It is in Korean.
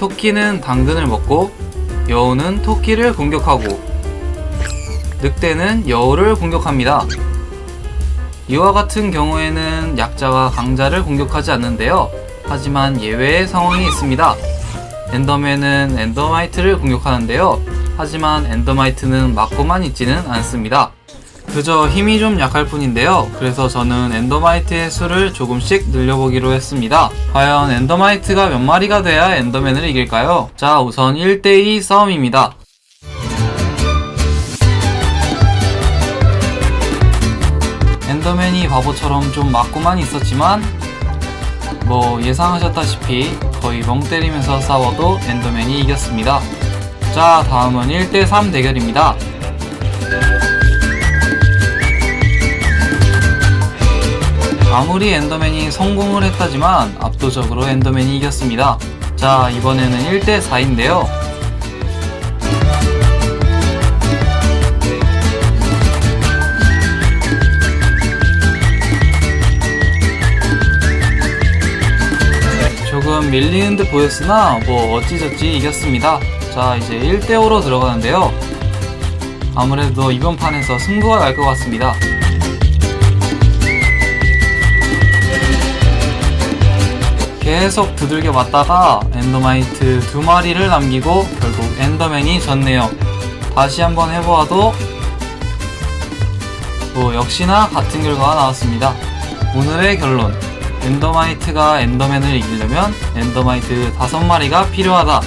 토끼는 당근을 먹고 여우는 토끼를 공격하고 늑대는 여우를 공격합니다. 이와 같은 경우에는 약자가 강자를 공격하지 않는데요. 하지만 예외의 상황이 있습니다. 엔더맨은 엔더마이트를 공격하는데요. 하지만 엔더마이트는 맞고만 있지는 않습니다. 그저 힘이 좀 약할 뿐인데요. 그래서 저는 엔더마이트의 수를 조금씩 늘려보기로 했습니다. 과연 엔더마이트가 몇 마리가 돼야 엔더맨을 이길까요? 자, 우선 1대2 싸움입니다. 엔더맨이 바보처럼 좀 맞고만 있었지만 뭐 예상하셨다시피 거의 멍 때리면서 싸워도 엔더맨이 이겼습니다. 자, 다음은 1대3 대결입니다. 아무리 엔더맨이 성공을 했다지만 압도적으로 엔더맨이 이겼습니다. 자, 이번에는 1대4인데요. 조금 밀리는 듯 보였으나 뭐 어찌저찌 이겼습니다. 자, 이제 1대5로 들어가는데요. 아무래도 이번 판에서 승부가 날 것 같습니다. 계속 두들겨 맞다가 엔더마이트 두 마리를 남기고 결국 엔더맨이 졌네요. 다시 한번 해보아도 뭐 역시나 같은 결과가 나왔습니다. 오늘의 결론 엔더마이트가 엔더맨을 이기려면 엔더마이트 다섯 마리가 필요하다.